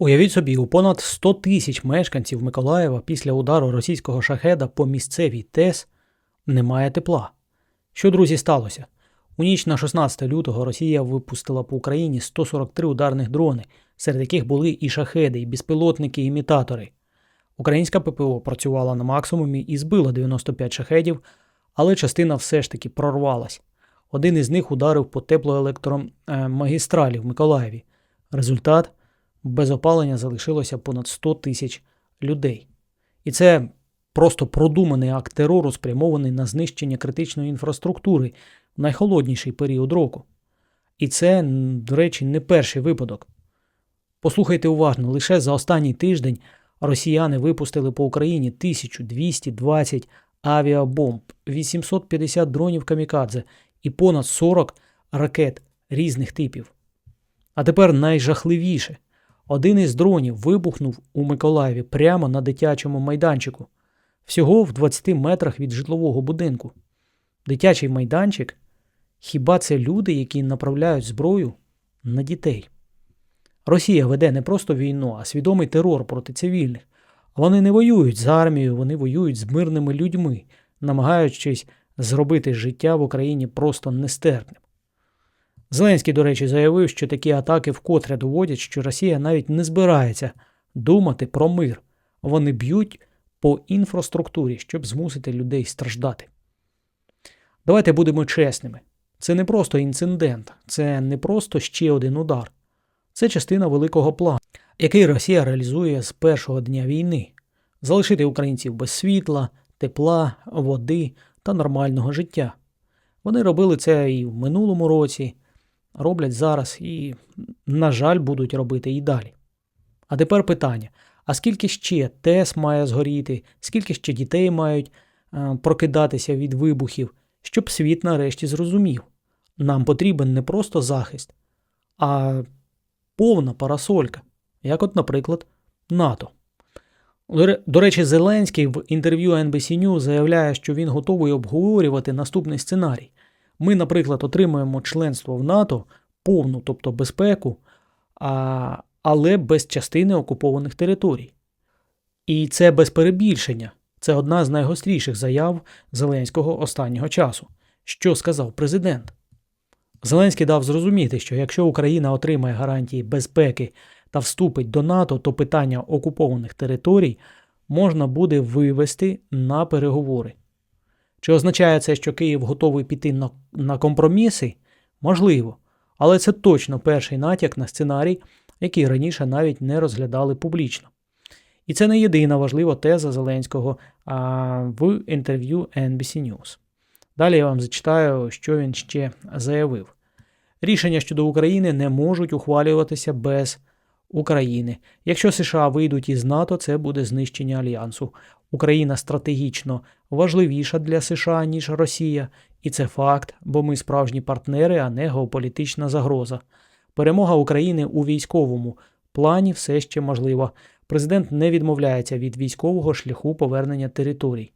Уявіть собі, у понад 100 тисяч мешканців Миколаєва після удару російського шахеда по місцевій ТЕС немає тепла. Що, друзі, сталося? У ніч на 16 лютого Росія випустила по Україні 143 ударних дрони, серед яких були і шахеди, і безпілотники, і імітатори. Українська ППО працювала на максимумі і збила 95 шахедів, але частина все ж таки прорвалась. Один із них ударив по теплоелектромагістралі в Миколаєві. Результат без опалення залишилося понад 100 тисяч людей. І це просто продуманий акт терору, спрямований на знищення критичної інфраструктури в найхолодніший період року. І це, до речі, не перший випадок. Послухайте уважно, лише за останній тиждень росіяни випустили по Україні 1220 авіабомб, 850 дронів камікадзе і понад 40 ракет різних типів. А тепер найжахливіше. Один із дронів вибухнув у Миколаєві прямо на дитячому майданчику, всього в 20 метрах від житлового будинку. Дитячий майданчик хіба це люди, які направляють зброю на дітей? Росія веде не просто війну, а свідомий терор проти цивільних. Вони не воюють з армією, вони воюють з мирними людьми, намагаючись зробити життя в Україні просто нестерпним. Зеленський, до речі, заявив, що такі атаки вкотре доводять, що Росія навіть не збирається думати про мир. Вони б'ють по інфраструктурі, щоб змусити людей страждати. Давайте будемо чесними. Це не просто інцидент, це не просто ще один удар. Це частина великого плану, який Росія реалізує з першого дня війни залишити українців без світла, тепла, води та нормального життя. Вони робили це і в минулому році, роблять зараз і, на жаль, будуть робити і далі. А тепер питання: а скільки ще ТЕС має згоріти, скільки ще дітей мають е, прокидатися від вибухів, щоб світ нарешті зрозумів? Нам потрібен не просто захист, а повна парасолька, як от, наприклад, НАТО. До речі, Зеленський в інтерв'ю NBC News заявляє, що він готовий обговорювати наступний сценарій. Ми, наприклад, отримуємо членство в НАТО, повну, тобто безпеку, а, але без частини окупованих територій. І це без перебільшення. Це одна з найгостріших заяв Зеленського останнього часу. Що сказав президент? Зеленський дав зрозуміти, що якщо Україна отримає гарантії безпеки та вступить до НАТО, то питання окупованих територій можна буде вивести на переговори. Чи означає це, що Київ готовий піти на, на компроміси? Можливо, але це точно перший натяк на сценарій, який раніше навіть не розглядали публічно. І це не єдина важлива теза Зеленського а, в інтерв'ю NBC News. Далі я вам зачитаю, що він ще заявив. Рішення щодо України не можуть ухвалюватися без України. Якщо США вийдуть із НАТО, це буде знищення альянсу. Україна стратегічно важливіша для США, ніж Росія, і це факт, бо ми справжні партнери, а не геополітична загроза. Перемога України у військовому плані все ще можлива. Президент не відмовляється від військового шляху повернення територій.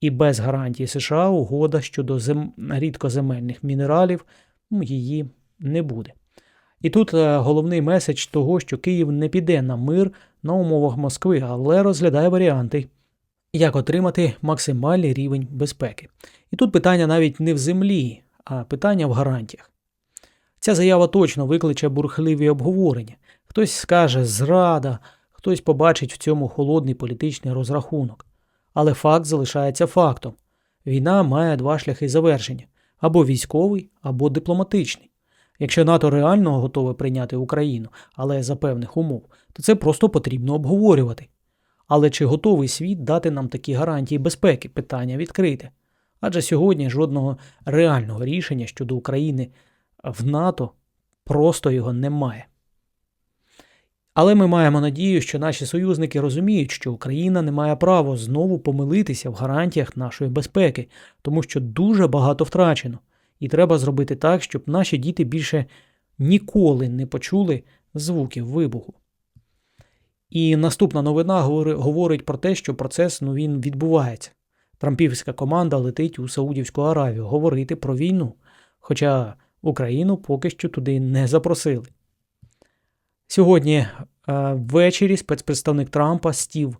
І без гарантії США угода щодо зем... рідкоземельних мінералів її не буде. І тут е, головний меседж того, що Київ не піде на мир на умовах Москви, але розглядає варіанти, як отримати максимальний рівень безпеки. І тут питання навіть не в землі, а питання в гарантіях. Ця заява точно викличе бурхливі обговорення. Хтось скаже зрада, хтось побачить в цьому холодний політичний розрахунок. Але факт залишається фактом. Війна має два шляхи завершення або військовий, або дипломатичний. Якщо НАТО реально готове прийняти Україну, але за певних умов, то це просто потрібно обговорювати. Але чи готовий світ дати нам такі гарантії безпеки? Питання відкрите. Адже сьогодні жодного реального рішення щодо України в НАТО просто його немає. Але ми маємо надію, що наші союзники розуміють, що Україна не має права знову помилитися в гарантіях нашої безпеки, тому що дуже багато втрачено, і треба зробити так, щоб наші діти більше ніколи не почули звуків вибуху. І наступна новина говорить про те, що процес ну, він відбувається. Трампівська команда летить у Саудівську Аравію говорити про війну, хоча Україну поки що туди не запросили. Сьогодні Е, Ввечері спецпредставник Трампа Стів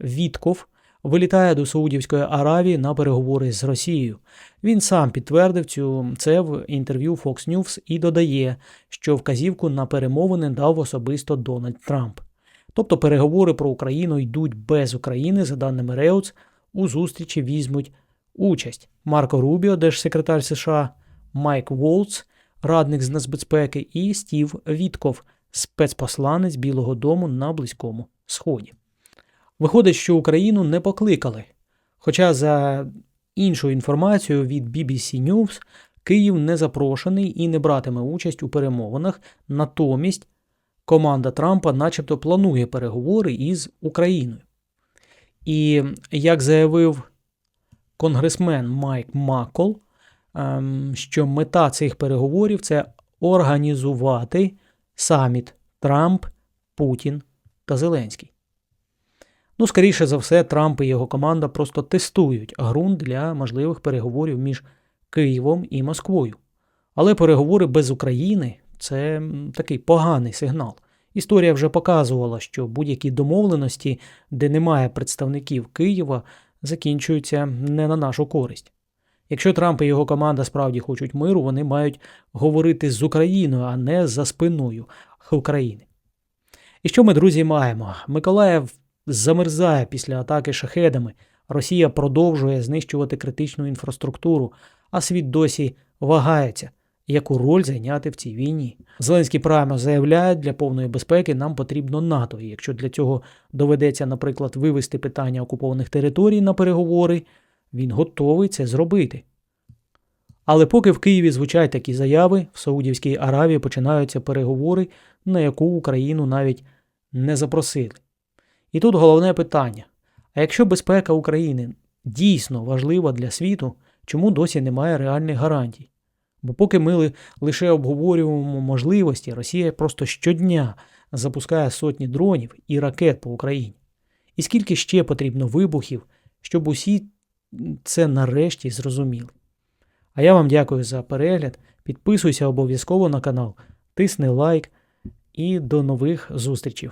Вітков вилітає до Саудівської Аравії на переговори з Росією. Він сам підтвердив цю це в інтерв'ю Fox News і додає, що вказівку на перемовини дав особисто Дональд Трамп. Тобто переговори про Україну йдуть без України, за даними Реутс, у зустрічі візьмуть участь Марко Рубіо, держсекретар США, Майк Волц, радник з нацбезпеки, і Стів Вітков, спецпосланець Білого Дому на Близькому Сході. Виходить, що Україну не покликали. Хоча, за іншою інформацією від BBC News, Київ не запрошений і не братиме участь у перемовинах, натомість команда Трампа начебто планує переговори із Україною. І як заявив конгресмен Майк Маккол, ем, що мета цих переговорів це організувати саміт Трамп, Путін та Зеленський. Ну, скоріше за все, Трамп і його команда просто тестують ґрунт для можливих переговорів між Києвом і Москвою. Але переговори без України це такий поганий сигнал. Історія вже показувала, що будь-які домовленості, де немає представників Києва, закінчуються не на нашу користь. Якщо Трамп і його команда справді хочуть миру, вони мають говорити з Україною, а не за спиною України. І що ми, друзі, маємо? Миколаїв замерзає після атаки шахедами. Росія продовжує знищувати критичну інфраструктуру, а світ досі вагається, яку роль зайняти в цій війні. Зеленський прямо заявляє, для повної безпеки нам потрібно НАТО. І якщо для цього доведеться, наприклад, вивести питання окупованих територій на переговори, він готовий це зробити. Але поки в Києві звучать такі заяви, в Саудівській Аравії починаються переговори, на яку Україну навіть не запросили. І тут головне питання: а якщо безпека України дійсно важлива для світу, чому досі немає реальних гарантій? Бо поки ми лише обговорюємо можливості, Росія просто щодня запускає сотні дронів і ракет по Україні. І скільки ще потрібно вибухів, щоб усі це нарешті зрозуміли. А я вам дякую за перегляд. Підписуйся обов'язково на канал, тисни лайк і до нових зустрічей.